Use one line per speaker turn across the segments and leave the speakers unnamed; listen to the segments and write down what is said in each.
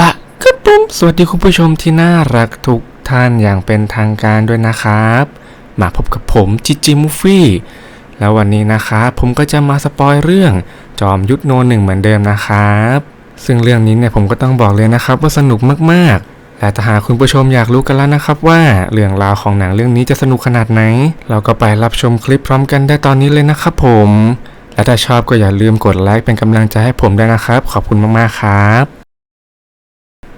ละครับผมสวัสดีคุณผู้ชมที่น่ารักทุกท่านอย่างเป็นทางการด้วยนะครับ มาพบกับผมจิจิมูฟี่แล้ววันนี้นะครับผมก็จะมาสปอยเรื่องจอมยุทธโนหนึ่งเหมือนเดิมนะครับ ซึ่งเรื่องนี้เนี่ยผมก็ต้องบอกเลยนะครับว่าสนุกมากๆ และถ้าหากคุณผู้ชมอยากรู้กันแล้วนะครับว่าเรื่องราวของหนังเรื่องนี้จะสนุกขนาดไหน เราก็ไปรับชมคลิปพร้อมกันได้ตอนนี้เลยนะครับผมและถ้าชอบก็อย่าลืมกดไลค์เป็นกำลังใจให้ผมด้วยนะครับ ขอบคุณมากๆครับ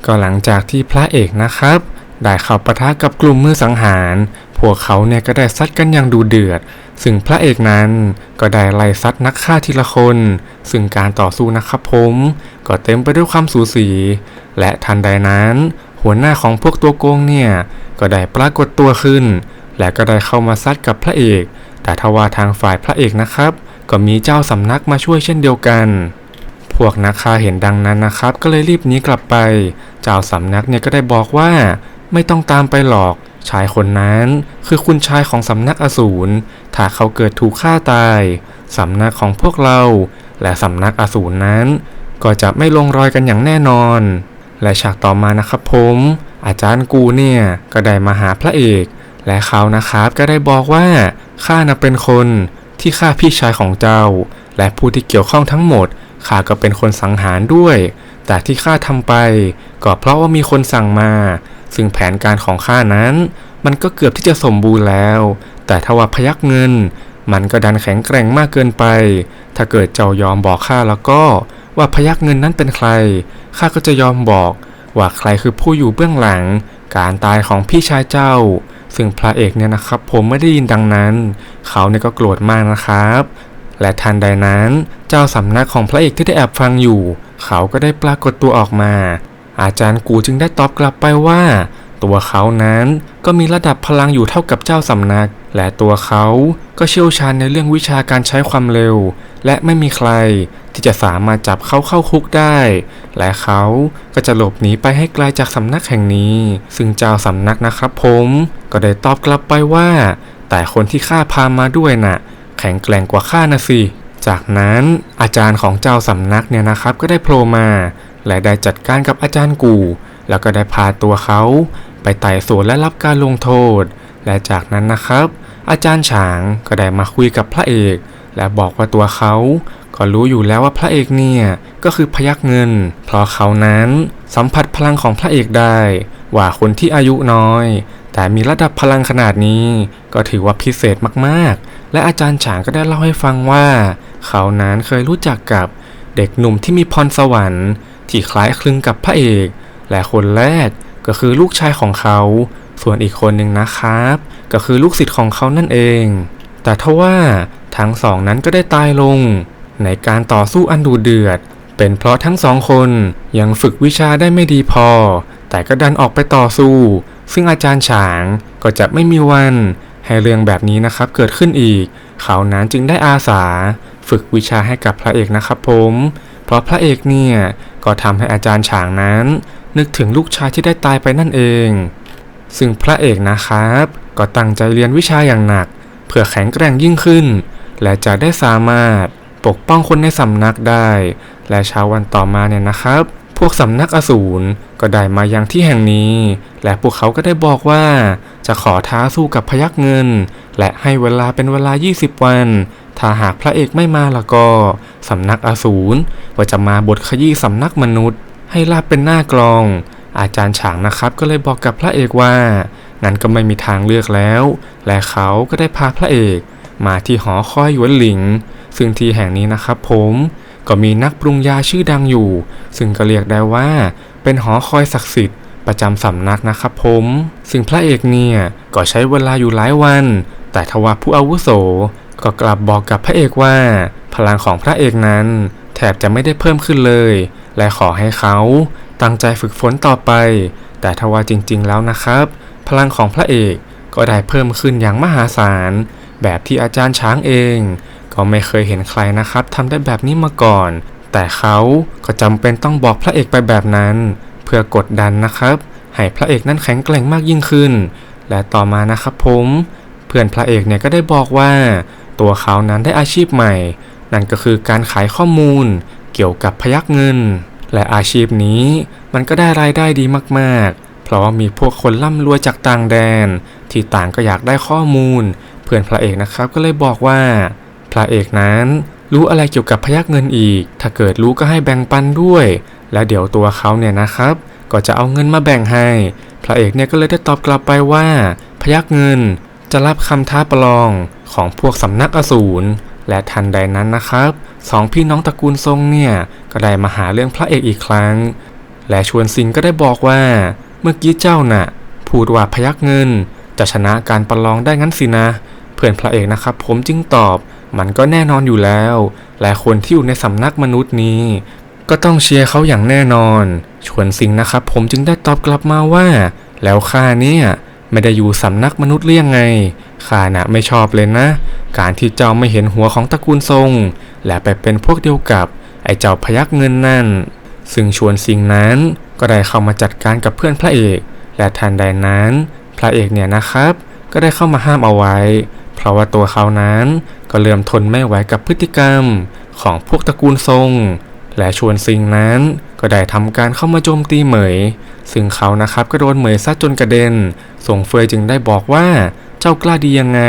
ก็หลังจากที่พระเอกนะครับ ได้เข้าปะทะกับกลุ่มมือสังหาร พวกเขาเนี่ยก็ได้ซัดกันอย่างดูเดือด ซึ่งพระเอกนั้นก็ได้ไล่ซัดนักฆ่าทีละคน ซึ่งการต่อสู้นะครับผม ก็เต็มไปด้วยความสูสี และทันใดนั้น หัวหน้าของพวกตัวโกงเนี่ยก็ได้ปรากฏตัวขึ้น และก็ได้เข้ามาซัดกับพระเอก แต่ทว่าทางฝ่ายพระเอกนะครับ ก็มีเจ้าสำนักมาช่วยเช่นเดียวกัน พวกนักฆ่าเห็นดังนั้นนะครับ ก็เลยรีบหนีกลับไป เจ้าสำนักเนี่ยก็ได้บอกว่า ไม่ต้องตามไปหรอก ชายคนนั้นคือคุณชายของสำนักอสูร ถ้าเขาเกิดถูกฆ่าตายสำนักของพวกเรา และสำนักอสูรนั้น ก็จะไม่ลงรอยกันอย่างแน่นอน และฉากต่อมานะครับผม อาจารย์กูเนี่ยก็ได้มาหาพระเอก และเขานะครับก็ได้บอกว่าข้านะเป็นคนที่ฆ่าพี่ชายของเจ้า และผู้ที่เกี่ยวข้องทั้งหมด ข้าก็เป็นคนสังหารด้วย แต่ที่ข้าทำไป ก็เพราะว่ามีคนสั่งมา ซึ่งแผนการของข้านั้น มันก็เกือบที่จะสมบูรณ์แล้ว แต่ถ้าว่าพยักเงิน มันก็ดันแข็งแกร่งมากเกินไป ถ้าเกิดเจ้ายอมบอกข้าแล้วก็ ว่าพยักเงินนั้นเป็นใคร ข้าก็จะยอมบอก ว่าใครคือผู้อยู่เบื้องหลัง การตายของพี่ชายเจ้า ซึ่งพระเอกเนี่ยนะครับ ผมไม่ได้ยินดังนั้น เขาเนี่ยก็โกรธมากนะครับ และทันใดนั้นเจ้าสำนักของพระเอกที่ได้แอบฟังอยู่ เขาก็ได้ปรากฏตัวออกมา อาจารย์กูจึงได้ตอบกลับไปว่า ตัวเขานั้นก็มีระดับพลังอยู่เท่ากับเจ้าสำนัก และตัวเขาก็เชี่ยวชาญในเรื่องวิชาการใช้ความเร็ว และไม่มีใครที่จะสามารถจับเขาเข้าคุกได้ และเขาก็จะหลบหนีไปให้ไกลจากสำนักแห่งนี้ ซึ่งเจ้าสำนักนะครับผม ก็ได้ตอบกลับไปว่า แต่คนที่ข้าพามาด้วยน่ะ ข็งแกร่งกว่าข้านะสิ จากนั้นอาจารย์ของเจ้าสำนักเนี่ยนะครับก็ได้โผล่มา และได้จัดการกับอาจารย์กู แล้วก็ได้พาตัวเขา ไปไต่สวนและรับการลงโทษ และจากนั้นนะครับ อาจารย์ฉางก็ได้มาคุยกับพระเอก และบอกว่าตัวเขาก็รู้อยู่แล้วว่าพระเอกเนี่ยก็คือพยักเงิน เพราะเขานั้นสัมผัสพลังของพระเอกได้ ว่าคนที่อายุน้อย แต่มีระดับพลังขนาดนี้ ก็ถือว่าพิเศษมากๆ และอาจารย์ฉางก็ได้เล่าให้ฟังว่า เขานั้นเคยรู้จักกับเด็กหนุ่มที่มีพรสวรรค์ที่คล้ายคลึงกับพระเอก และคนแรกก็คือลูกชายของเขา ส่วนอีกคนหนึ่งนะครับ ก็คือลูกศิษย์ของเขานั่นเอง แต่ทว่าทั้งสองนั้นก็ได้ตายลง ในการต่อสู้อันดูเดือด เป็นเพราะทั้งสองคนยังฝึกวิชาได้ไม่ดีพอ แต่ก็ดันออกไปต่อสู้ ซึ่งอาจารย์ฉางก็จะไม่มีวันให้เรื่องแบบนี้นะครับเกิดขึ้นอีก เขานั้นจึงได้อาสา ฝึกวิชาให้กับพระเอกนะครับผม เพราะพระเอกเนี่ย ก็ทำให้อาจารย์ฉางนั้น นึกถึงลูกชายที่ได้ตายไปนั่นเอง ซึ่งพระเอกนะครับ ก็ตั้งใจเรียนวิชาอย่างหนัก เพื่อแข็งแกร่งยิ่งขึ้น และจะได้สามารถปกป้องคนในสำนักได้ และเช้าวันต่อมาเนี่ยนะครับ พวกสำนักอสูรก็ได้มายังที่แห่งนี้ และพวกเขาก็ได้บอกว่า จะขอท้าสู้กับพยักเงิน และให้เวลาเป็นเวลา 20 วัน ถ้าหากพระเอกไม่มาล้วก็สำนักอสูรก็จะมาบทขยี้สำนักมนุษย์ ให้ลาบเป็นหน้ากลอง อาจารย์ฉางนะครับก็เลยบอกกับพระเอกว่านั้นก็ไม่มีทางเลือกแล้ว และเขาก็ได้พาพระเอก มาที่หอคอยหยวนหลิง ซึ่งที่แห่งนี้นะครับผม ก็มีนักปรุงยาชื่อดังอยู่ ซึ่งก็เรียกได้ว่า เป็นหอคอยศักดิ์สิทธิ์ประจำสำนักนะครับผม ซึ่งพระเอกเนี่ยก็ใช้เวลาอยู่หลายวัน แต่ทว่าผู้อาวุโส ก็กลับบอกกับพระเอกว่า พลังของพระเอกนั้น แทบจะไม่ได้เพิ่มขึ้นเลย และขอให้เขาตั้งใจฝึกฝนต่อไป แต่ทว่าจริงๆแล้วนะครับ พลังของพระเอกก็ได้เพิ่มขึ้นอย่างมหาศาล แบบที่อาจารย์ช้างเอง ก็ไม่เคยเห็นใครนะครับทำได้แบบนี้มาก่อน แต่เขาก็จำเป็นต้องบอกพระเอกไปแบบนั้น เพื่อกดดันนะครับ ให้พระเอกนั้นแข็งแกร่งมากยิ่งขึ้น และต่อมานะครับผม เพื่อนพระเอกเนี่ยก็ได้บอกว่า ตัวเขานั้นได้อาชีพใหม่ นั่นก็คือการขายข้อมูล เกี่ยวกับพยักเงิน และอาชีพนี้ มันก็ได้รายได้ดีมากๆ เพราะว่ามีพวกคนร่ำรวยจากต่างแดน ที่ต่างก็อยากได้ข้อมูล เพื่อนพระเอกนะครับก็เลยบอกว่า ระเอกนั้น รู้อะไรเกี่ยวกับพยักเงินอีก ถ้าเกิดรู้ก็ให้แบ่งปันด้วย และเดี๋ยวตัวเขาเนี่ยนะครับ ก็จะเอาเงินมาแบ่งให้ พระเอกเนี่ยก็เลยได้ตอบกลับไปว่า พยักเงินจะรับคำท้าประลองของพวกสำนักอสูรและทันใดนั้นนะครับสองพี่น้องตระกูลทรงเนี่ยก็ได้มาหาเรื่องพระเอกอีกครั้ง และชวนสิงก็ได้บอกว่า เมื่อกี้เจ้าน่ะ พูดว่าพยักเงิน จะชนะการประลองได้งั้นสินะ เพื่อนพระเอกนะครับ ผมจึงตอบ มันก็แน่นอนอยู่แล้วและคนที่อยู่ในสำนักมนุษย์นี้ ก็ต้องเชียร์เขาอย่างแน่นอน ชวนสิงนะครับ ผมจึงได้ตอบกลับมาว่า แล้วข้าเนี่ยไม่ได้อยู่สำนักมนุษย์เรี่ยงไงข้าน่ะไม่ชอบเลยนะ การที่เจ้าไม่เห็นหัวของตระกูลทรง และไปเป็นพวกเดียวกับไอ้เจ้าพยักเงินนั่น ซึ่งชวนสิงนั้นก็ได้เข้ามาจัดการกับเพื่อนพระเอก และทันใดนั้น พระเอกเนี่ยนะครับ ก็ได้เข้ามาห้ามเอาไว้ เพราะว่าตัวเขานั้นก็เริ่มทนไม่ไหวกับพฤติกรรมของพวกตระกูลทรง และชวนสิงนั้นก็ได้ทำการเข้ามาโจมตีเหมย ซึ่งเขานะครับก็โดนเหมยซัดจนกระเด็น ส่งเฟยจึงได้บอกว่าเจ้ากล้าดียังไง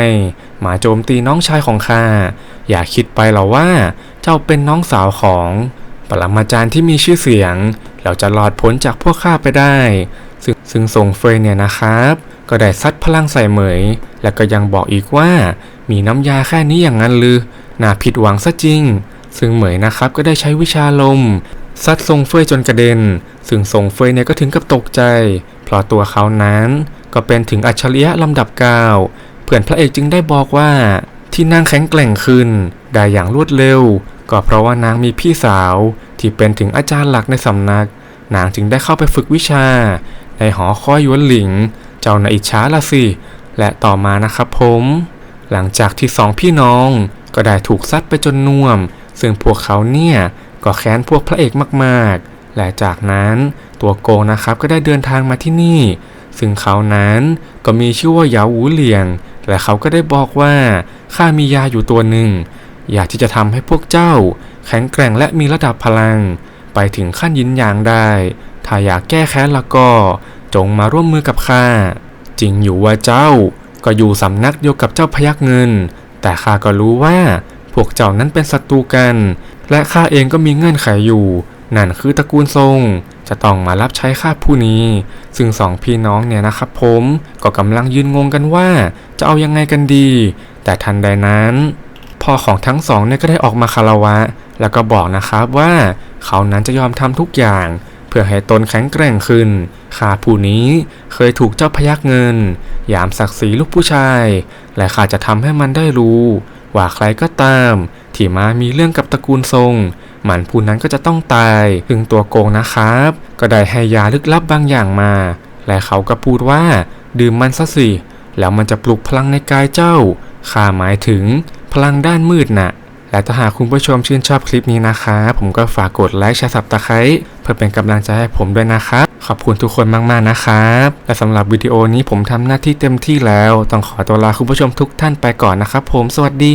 มาโจมตีน้องชายของข้า อย่าคิดไปหรอว่า เจ้าเป็นน้องสาวของปรมาจารย์ที่มีชื่อเสียง เราจะรอดพ้นจากพวกข้าไปได้ ซึ่งซึ่งส่งเฟยเนี่ยนะครับ ก็ได้ซัดพลังใส่เหมย และก็ยังบอกอีกว่า มีน้ำยาแค่นี้อย่างนั้นหรือน่าผิดหวังซะจริง ซึ่งเหมยนะครับก็ได้ใช้วิชาลม ซัดทรงเฟยจนกระเด็น ซึ่งทรงเฟยเนี่ยก็ถึงกับตกใจ เพราะตัวเขานั้นก็เป็นถึงอัจฉริยะลำดับเก้าเพื่อนพระเอกจึงได้บอกว่าที่นางแข็งแกร่งขึ้นได้อย่างรวดเร็ว ก็เพราะว่านางมีพี่สาวที่เป็นถึงอาจารย์หลักในสำนัก นางจึงได้เข้าไปฝึกวิชา ในหอคอยหยวนหลิง จ้านาอิจฉาละสิ และต่อมานะครับผม หลังจากที่สองพี่น้องก็ได้ถูกซัดไปจนน่วม ซึ่งพวกเขาเนี่ย ก็แค้นพวกพระเอกมากๆ และจากนั้นตัวโกงนะครับก็ได้เดินทางมาที่นี่ ซึ่งเขานั้นก็มีชื่อว่าหยาหูเหลียง และเขาก็ได้บอกว่าข้ามียาอยู่ตัวหนึ่ง อยากที่จะทำให้พวกเจ้า แข็งแกร่งและมีระดับพลัง ไปถึงขั้นยินหยางได้ ถ้าอยากแก้แค้นล้วก็ จงมาร่วมมือกับข้า จริงอยู่ว่าเจ้าก็อยู่สำนักเดียวกับเจ้าพยักเงิน แต่ข้าก็รู้ว่าพวกเจ้านั้นเป็นศัตรูกัน และข้าเองก็มีเงื่อนไขอยู่ นั่นคือตระกูลทรง จะต้องมารับใช้ข้าผู้นี้ ซึ่งสองพี่น้องเนี่ยนะครับผมก็กำลังยืนงงกันว่า จะเอายังไงกันดี แต่ทันใดนั้นพ่อของทั้งสองเนี่ยก็ได้ออกมาคารวะ แล้วก็บอกนะครับว่าเขานั้นจะยอมทำทุกอย่าง เพื่อให้ตนแข็งแกร่งขึ้น ข้าผู้นี้เคยถูกเจ้าพยักเงิน ยามศักดิ์ศรีลูกผู้ชาย และข้าจะทำให้มันได้รู้ ว่าใครก็ตาม ที่มามีเรื่องกับตระกูลทรง มันผู้นั้นก็จะต้องตายถึงตัวโกงนะครับ ก็ได้ให้ยาลึกลับบางอย่างมา และเขาก็พูดว่า ดื่มมันซะสิ แล้วมันจะปลุกพลังในกายเจ้า ข้าหมายถึงพลังด้านมืดน่ะและถ้าหากคุณผู้ชมชื่นชอบคลิปนี้นะครับผมก็ฝากกดไลค์แชร์สับตะไคร้ พื่อเป็นกำลังใจให้ผมด้วยนะครับ ขอบคุณทุกคนมากๆนะครับ และสำหรับวิดีโอนี้ผมทำหน้าที่เต็มที่แล้ว ต้องขอตัวลาคุณผู้ชมทุกท่านไปก่อนนะครับผมสวัสดี